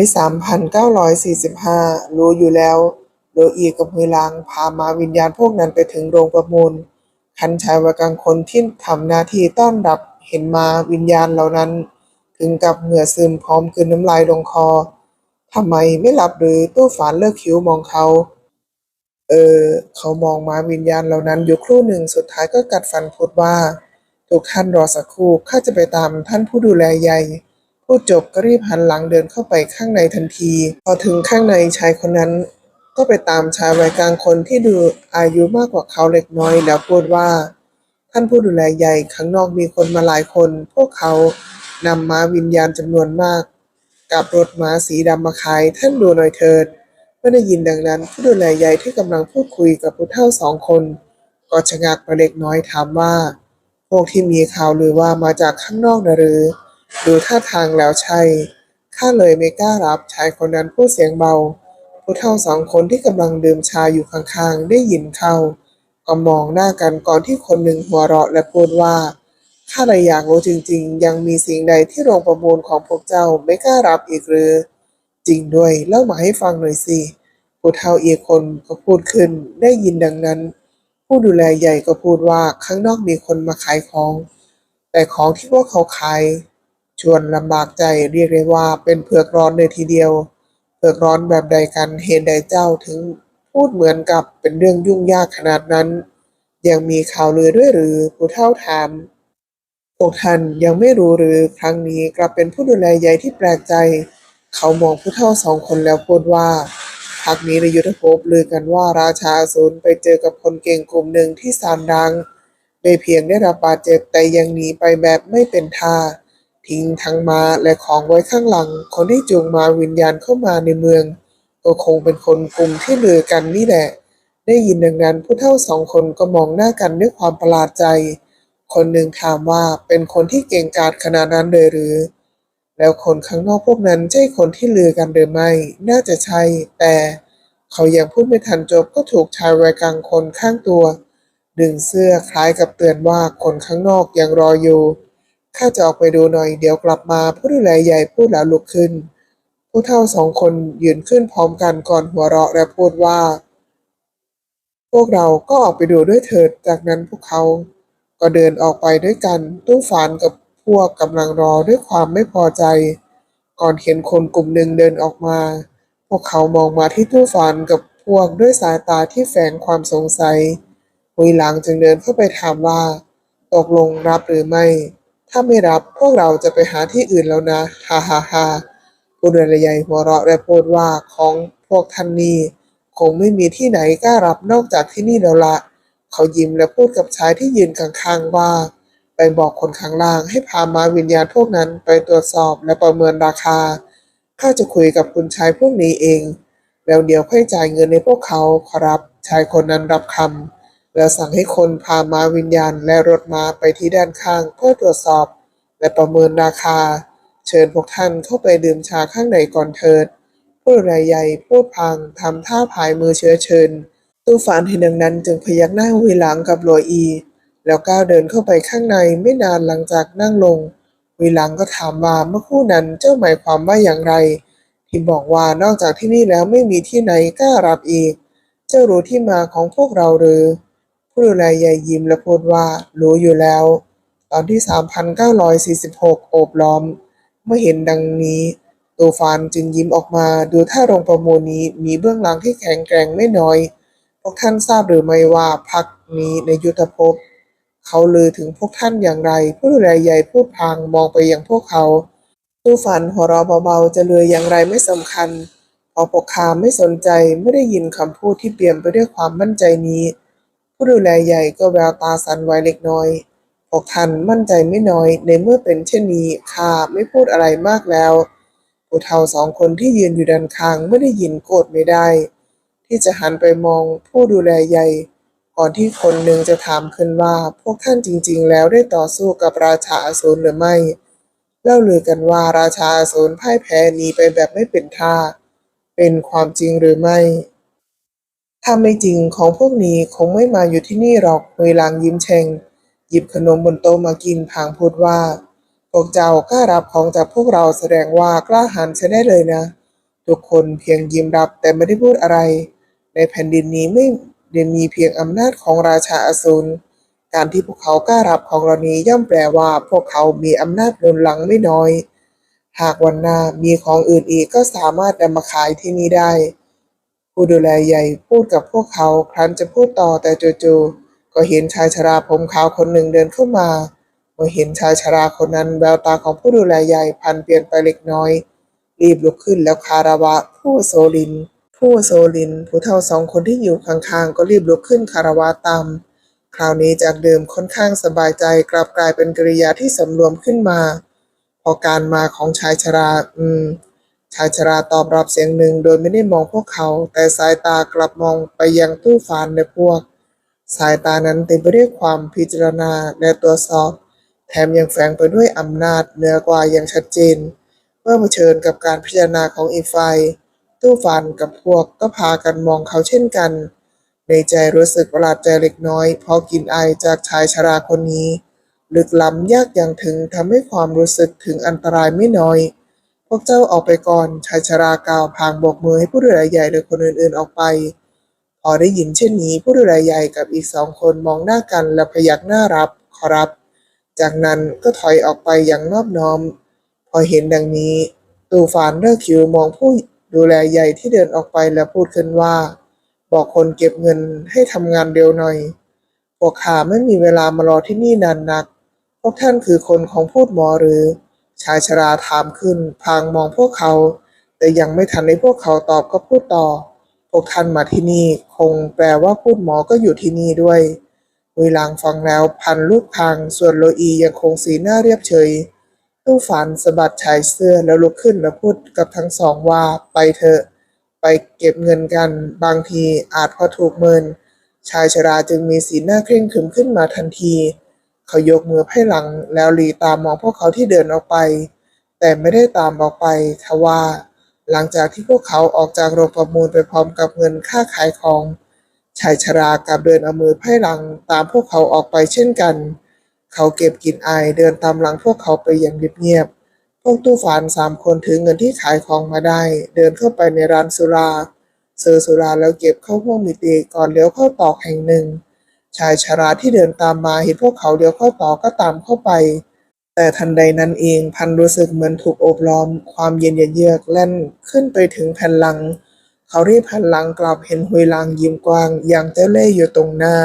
ที่สามพันเก้าร้อยสี่สิบห้ารู้อยู่แล้วโดยอีกับมือลางพามาวิญญาณพวกนั้นไปถึงโรงประมูล คันชายวกังคนที่ทำหน้าที่ต้อนรับเห็นมาวิญญาณเหล่านั้น ถึงกับเหงื่อซึมพร้อมกลืนน้ำลายลงคอทำไมไม่หลับหรือตู้ฝานเลิกคิ้วมองเขา เออ เขามองมาวิญญาณเหล่านั้นอยู่ครู่หนึ่งสุดท้ายก็กัดฟันพูดว่า ทุกท่านรอสักครู่ข้าจะไปตามท่านผู้ดูแลใหญ่ พูดจบก็รีบหันหลังเดินเข้าไปข้างในทันที พอถึงข้างในชายคนนั้น ก็ไปตามชายวัยกลางคนที่ดูอายุมากกว่าเขาเล็กน้อยแล้วพูดว่า ท่านผู้ดูแลใหญ่ข้างนอกมีคนมาหลายคน พวกเขานำม้าวิญญาณจำนวนมาก กับรถม้าสีดำมาขายท่านดูหน่อยเถิดเมื่อได้ยินดังนั้น ผู้ดูแลใหญ่ที่กำลังพูดคุยกับผู้เฒ่าสองคน ก็ชะงักมาเล็กน้อยถามว่า พวกที่มีข่าวหรือว่ามาจากข้างนอกนะหรือ ดูท่าทางแล้วใช่ข้าเลยไม่กล้ารับชายคนนั้นพูดเสียงเบา ผู้เฒ่าสองคนที่กำลังดื่มชาอยู่ข้างๆ ได้ยินเข้าก็มองหน้ากันก่อนที่คนหนึ่งหัวเราะและพูดว่าข้าเลยอยากรู้จริงๆ ยังมีสิ่งใดที่โรงประมูลของพวกเจ้าไม่กล้ารับอีกหรือ จริงด้วยเล่ามาให้ฟังหน่อยสิผู้เฒ่าอีกคนก็พูดขึ้นได้ยินดังนั้น ผู้ดูแลใหญ่ก็พูดว่าข้างนอกมีคนมาขายของ แต่ของที่พวกเขาขาย ชวนลำบากใจเรียกได้ว่าเป็นเผือกร้อนเลยทีเดียว เผือกร้อนแบบใดกันเหตุใดเจ้าถึงพูดเหมือนกับเป็นเรื่องยุ่งยากขนาดนั้น ยังมีข่าวลือด้วยหรือผู้เฒ่าถามพวกท่านยังไม่รู้หรือครั้งนี้กลับเป็นผู้ดูแลใหญ่ที่แปลกใจ เขามองผู้เฒ่าสองคนแล้วพูดว่าพักนี้ในยุทธภพลือกันว่าราชาอสูรไปเจอกับคนเก่งกลุ่มหนึ่งที่สานดังไม่เพียงได้รับบาดเจ็บแต่ยังหนีไปแบบไม่เป็นท่า ทิ้งทั้งม้าและของไว้ข้างหลัง คนที่จูงมาวิญญาณเข้ามาในเมือง ก็คงเป็นคนกลุ่มที่เลือกันนี่แหละ ได้ยินดังนั้นผู้เฒ่าสองคนก็มองหน้ากันด้วยความประหลาดใจ คนหนึ่งถามว่าเป็นคนที่เก่งกาจขนาดนั้นเลยหรือ แล้วคนข้างนอกพวกนั้นใช่คนที่เลือกันหรือไม่ น่าจะใช่ แต่เขายังพูดไม่ทันจบก็ถูกชายวัยกลางคนข้างตัว ดึงเสื้อคล้ายกับเตือนว่าคนข้างนอกยังรออยู่ ข้าจะออกไปดูหน่อยเดี๋ยวกลับมาผู้ดูแลใหญ่พูดแล้วลุกขึ้น ผู้เฒ่าสองคนยืนขึ้นพร้อมกันก่อนหัวเราะและพูดว่า พวกเราก็ออกไปดูด้วยเถิดจากนั้นพวกเขาก็เดินออกไปด้วยกัน ตู้ฝานกับพวกกำลังรอด้วยความไม่พอใจ ก่อนเห็นคนกลุ่มหนึ่งเดินออกมา พวกเขามองมาที่ตู้ฝานกับพวกด้วยสายตาที่แฝงความสงสัยหุยหลังจึงเดินเข้าไปถามว่า ตกลงรับหรือไม่ ถ้าไม่รับพวกเราจะไปหาที่อื่นแล้วนะ ฮ่าฮ่าฮ่าผู้เดินใหญ่หัวเราะและพูดว่าของพวกท่านนี่คงไม่มีที่ไหนกล้ารับนอกจากที่นี่แล้วละ เขายิ้มและพูดกับชายที่ยืนข้างๆว่า ไปบอกคนข้างล่างให้พามาวิญญาณพวกนั้นไปตรวจสอบและประเมินราคา ข้าจะคุยกับคุณชายพวกนี้เอง แล้วเดี๋ยวค่อยจ่ายเงินในพวกเขาขอรับ ชายคนนั้นรับคำ แล้วสั่งให้คนพามาวิญญาณและรถม้าไปที่ด้านข้างเพื่อตรวจสอบ และประเมินราคา เชิญพวกท่านเข้าไปดื่มชาข้างในก่อนเถิด ผู้รายใหญ่พูดพังทำท่าพายมือเชื้อเชิญ ตู้ฝานเห็นดังนั้นจึงพยักหน้าวีหลังกับลวยอี แล้วก้าวเดินเข้าไปข้างในไม่นานหลังจากนั่งลงวีหลังก็ถามว่าเมื่อคู่นั้นเจ้าหมายความว่าอย่างไรที่บอกว่านอกจากที่นี่แล้วไม่มีที่ไหนกล้ารับอีก เจ้ารู้ที่มาของพวกเราหรือ ผู้ดูแลใหญ่ยิ้มและพูดว่า รู้อยู่แล้ว ตอนที่ 3,946 โอบล้อม เมื่อเห็นดังนี้ตูฟานจึงยิ้มออกมา ดูท่าโรงประมูลนี้มีเบื้องหลังที่แข็งแกร่งไม่น้อย พวกท่านทราบหรือไม่ว่าพักนี้ในยุทธภพ เขาลือถึงพวกท่านอย่างไร ผู้ดูแลใหญ่พูดพางมองไปยังพวกเขา ตู้ฝันหัวเราะเบาๆ จะเลืออย่างไรไม่สำคัญพอพวกข้าไม่สนใจไม่ได้ยินคำพูดที่เปี่ยมไปด้วยความมั่นใจนี้ ผู้ดูแลใหญ่ก็แววตาสั่นไหวเล็กน้อยพวกท่านมั่นใจไม่น้อยในเมื่อเป็นเช่นนี้ข้าไม่พูดอะไรมากแล้วผู้เฒ่าสองคนที่ยืนอยู่ด้านข้างไม่ได้ยินโกรธไม่ได้ ที่จะหันไปมองผู้ดูแลใหญ่ ก่อนที่คนหนึ่งจะถามขึ้นว่า พวกท่านจริง ๆ แล้วได้ต่อสู้กับราชาอสูรหรือไม่ เล่าลือกันว่าราชาอสูรพ่ายแพ้หนีไปแบบไม่เป็นท่า เป็นความจริงหรือไม่ ถ้าไม่จริงของพวกนี้คงไม่มาอยู่ที่นี่หรอกเวลางยิ้มแฉ่งหยิบขนมบนโต๊ะมากินพางพูดว่า พวกเจ้ากล้ารับของจากพวกเราแสดงว่ากล้าหาญใช้ได้เลยนะ ทุกคนเพียงยิ้มรับแต่ไม่ได้พูดอะไร ในแผ่นดินนี้ไม่ได้มีเพียงอำนาจของราชาอสูรการที่พวกเขากล้ารับของเหล่านี้ย่อมแปลว่าพวกเขามีอำนาจหนุนหลังไม่น้อย หากวันหน้ามีของอื่นอีกก็สามารถนำมาขายที่นี่ได้ ผู้ดูแลใหญ่พูดกับพวกเขาครั้นจะพูดต่อแต่จู่ๆก็เห็นชายชราผมขาวคนหนึ่งเดินเข้ามา เมื่อเห็นชายชราคนนั้นแววตาของผู้ดูแลใหญ่พันเปลี่ยนไปเล็กน้อย รีบลุกขึ้นแล้วคารวะ ผู้โซลิน ผู้โซลิน ผู้เฒ่าสองคนที่อยู่ข้างๆ ก็รีบลุกขึ้นคารวะตามคราวนี้จากเดิมค่อนข้างสบายใจกลับกลายเป็นกริยาที่สำรวมขึ้นมา พอการมาของชายชรา อืม ชายชราตอบรับเสียงหนึ่งโดยไม่ได้มองพวกเขา แต่สายตากลับมองไปยังตู้ฟานในพวก สายตานั้นเต็มไปด้วยความพิจารณาและตรวจสอบ แถมยังแฝงไปด้วยอำนาจเหนือกว่าอย่างชัดเจน เมื่อเผชิญกับการพิจารณาของอีกฝ่ายตู้ฟานกับพวกก็พากันมองเขาเช่นกัน ในใจรู้สึกประหลาดใจเล็กน้อย เพราะกลินไอจากชายชราคนนี้ ลึกล้ำยากอย่างถึงทำให้ความรู้สึกถึงอันตรายไม่น้อย วกเจ้าออกไปก่อนชายชรากล่าวพางโบกมือให้ผู้ดูแลใหญ่และคนอื่นๆออกไป พอได้ยินเช่นนี้ผู้ดูแลใหญ่กับอีกสองคนมองหน้ากันและพยักหน้ารับขอรับ จากนั้นก็ถอยออกไปอย่างนอบน้อม พอเห็นดังนี้ ตูฟานเลิกคิวมองผู้ดูแลใหญ่ที่เดินออกไปและพูดขึ้นว่า บอกคนเก็บเงินให้ทำงานเร็วหน่อยพวกข้าไม่มีเวลามารอที่นี่นานนัก พวกท่านคือคนของพูดหมอหรือ ชายชราถามขึ้นพางมองพวกเขา แต่ยังไม่ทันให้พวกเขาตอบก็พูดต่อ พวกท่านมาที่นี่คงแปลว่าพูดหมอก็อยู่ที่นี่ด้วยวิลางฟังแล้วพันลูกคางส่วนโลอียังคงสีหน้าเรียบเฉยตู้ฝันสะบัดชายเสื้อแล้วลุกขึ้นและพูดกับทั้งสองว่าไปเถอะ ไปเก็บเงินกัน บางทีอาจพอถูกเมิน ชายชราจึงมีสีหน้าเคร่งขรึมขึ้นมาทันที เขายกมือไพ่หลังแล้วหลีตามมองพวกเขาที่เดินออกไป แต่ไม่ได้ตามออกไปทว่า หลังจากที่พวกเขาออกจากโรงประมูลไปพร้อมกับเงินค่าขายของชายชรากับเดินเอามือไพ่หลังตามพวกเขาออกไปเช่นกัน เขาเก็บกลินอายเดินตามหลังพวกเขาไปอย่างเงียบๆพวกตู้ฝานสามคนถือเงินที่ขายของมาได้ เดินเข้าไปในร้านสุรา เซื้อสุราแล้วเก็บเข้าห้องมิติก่อนเลี้ยวเข้าตอกแห่งหนึ่ง ชายชราที่เดินตามมาเห็นพวกเขาเลี้ยวเข้าต่อก็ตามเข้าไป แต่ทันใดนั้นเองพันรู้สึกเหมือนถูกโอบล้อม ความเย็นเยือกแล่นขึ้นไปถึงแผ่นหลัง เขารีบพันหลังกลับเห็นหุยลางยิ้มกว้าง อย่างเจ้าเล่ห์อยู่ตรงหน้า